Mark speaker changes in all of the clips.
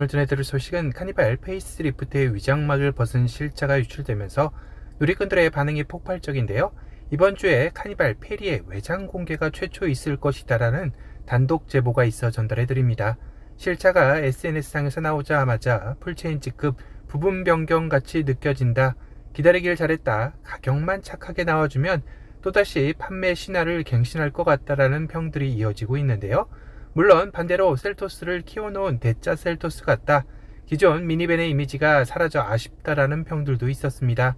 Speaker 1: 오늘 전해드릴 소식은 카니발 페이스 리프트의 위장막을 벗은 실차가 유출되면서 누리꾼들의 반응이 폭발적인데요. 이번 주에 카니발 페리의 외장 공개가 최초 있을 것이다라는 단독 제보가 있어 전달해드립니다. 실차가 SNS상에서 나오자마자 풀체인지급 부분 변경 같이 느껴진다. 기다리길 잘했다. 가격만 착하게 나와주면 또다시 판매 신화를 갱신할 것 같다라는 평들이 이어지고 있는데요. 물론 반대로 셀토스를 키워놓은 대짜 셀토스 같다. 기존 미니밴의 이미지가 사라져 아쉽다라는 평들도 있었습니다.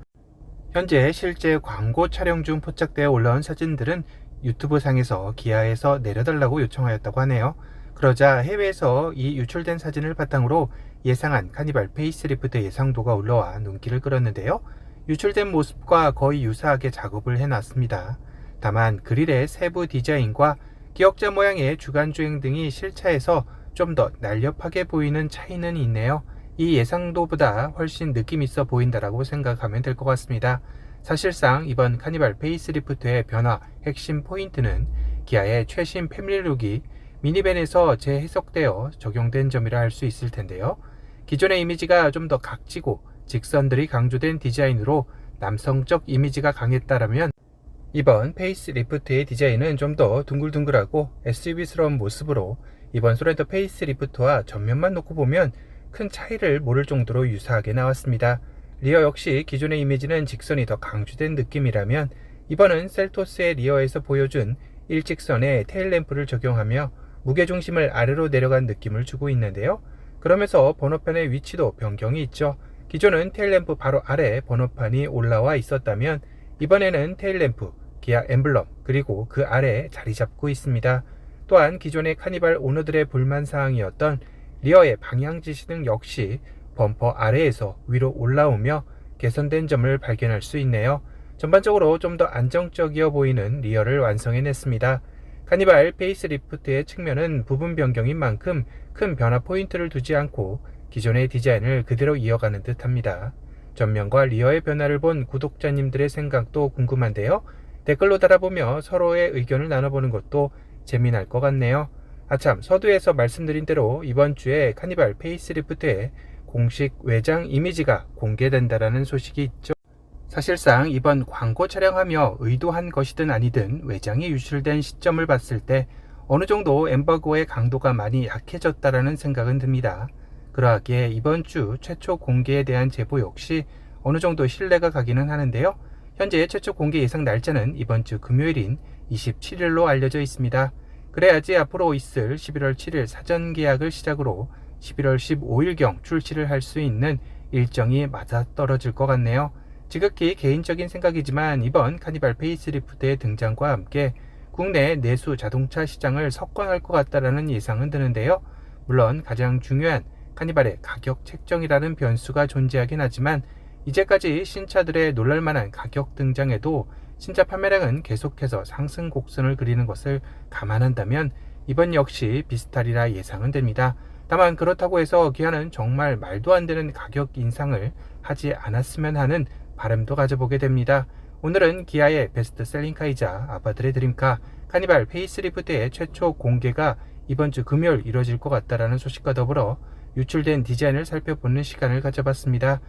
Speaker 1: 현재 실제 광고 촬영 중 포착되어 올라온 사진들은 유튜브 상에서 기아에서 내려달라고 요청하였다고 하네요. 그러자 해외에서 이 유출된 사진을 바탕으로 예상한 카니발 페이스리프트 예상도가 올라와 눈길을 끌었는데요. 유출된 모습과 거의 유사하게 작업을 해놨습니다. 다만 그릴의 세부 디자인과 기역자 모양의 주간 주행 등이 실차에서 좀 더 날렵하게 보이는 차이는 있네요. 이 예상도보다 훨씬 느낌 있어 보인다라고 생각하면 될 것 같습니다. 사실상 이번 카니발 페이스리프트의 변화 핵심 포인트는 기아의 최신 패밀리룩이 미니밴에서 재해석되어 적용된 점이라 할 수 있을 텐데요. 기존의 이미지가 좀 더 각지고 직선들이 강조된 디자인으로 남성적 이미지가 강했다라면 이번 페이스리프트의 디자인은 좀 더 둥글둥글하고 SUV스러운 모습으로 이번 소렌토 페이스리프트와 전면만 놓고 보면 큰 차이를 모를 정도로 유사하게 나왔습니다. 리어 역시 기존의 이미지는 직선이 더 강조된 느낌이라면 이번은 셀토스의 리어에서 보여준 일직선의 테일램프를 적용하며 무게중심을 아래로 내려간 느낌을 주고 있는데요. 그러면서 번호판의 위치도 변경이 있죠. 기존은 테일램프 바로 아래 번호판이 올라와 있었다면 이번에는 테일램프, 기아 엠블럼 그리고 그 아래에 자리 잡고 있습니다. 또한 기존의 카니발 오너들의 불만 사항이었던 리어의 방향 지시 등 역시 범퍼 아래에서 위로 올라오며 개선된 점을 발견할 수 있네요. 전반적으로 좀 더 안정적이어 보이는 리어를 완성해냈습니다. 카니발 페이스리프트의 측면은 부분 변경인 만큼 큰 변화 포인트를 두지 않고 기존의 디자인을 그대로 이어가는 듯 합니다. 전면과 리어의 변화를 본 구독자님들의 생각도 궁금한데요. 댓글로 달아보며 서로의 의견을 나눠보는 것도 재미날 것 같네요. 아참 서두에서 말씀드린 대로 이번 주에 카니발 페이스리프트의 공식 외장 이미지가 공개된다라는 소식이 있죠. 사실상 이번 광고 촬영하며 의도한 것이든 아니든 외장이 유출된 시점을 봤을 때 어느 정도 엠버고의 강도가 많이 약해졌다라는 생각은 듭니다. 그러하기에 이번 주 최초 공개에 대한 제보 역시 어느 정도 신뢰가 가기는 하는데요. 현재 최초 공개 예상 날짜는 이번 주 금요일인 27일로 알려져 있습니다. 그래야지 앞으로 있을 11월 7일 사전 계약을 시작으로 11월 15일경 출시를 할 수 있는 일정이 맞아떨어질 것 같네요. 지극히 개인적인 생각이지만 이번 카니발 페이스리프트의 등장과 함께 국내 내수 자동차 시장을 석권할 것 같다라는 예상은 드는데요. 물론 가장 중요한 카니발의 가격 책정이라는 변수가 존재하긴 하지만 이제까지 신차들의 놀랄만한 가격 등장에도 신차 판매량은 계속해서 상승 곡선을 그리는 것을 감안한다면 이번 역시 비슷하리라 예상은 됩니다. 다만 그렇다고 해서 기아는 정말 말도 안 되는 가격 인상을 하지 않았으면 하는 바람도 가져보게 됩니다. 오늘은 기아의 베스트셀링카이자 아바들의 드림카 카니발 페이스리프트의 최초 공개가 이번 주 금요일 이뤄질 것 같다라는 소식과 더불어 유출된 디자인을 살펴보는 시간을 가져봤습니다.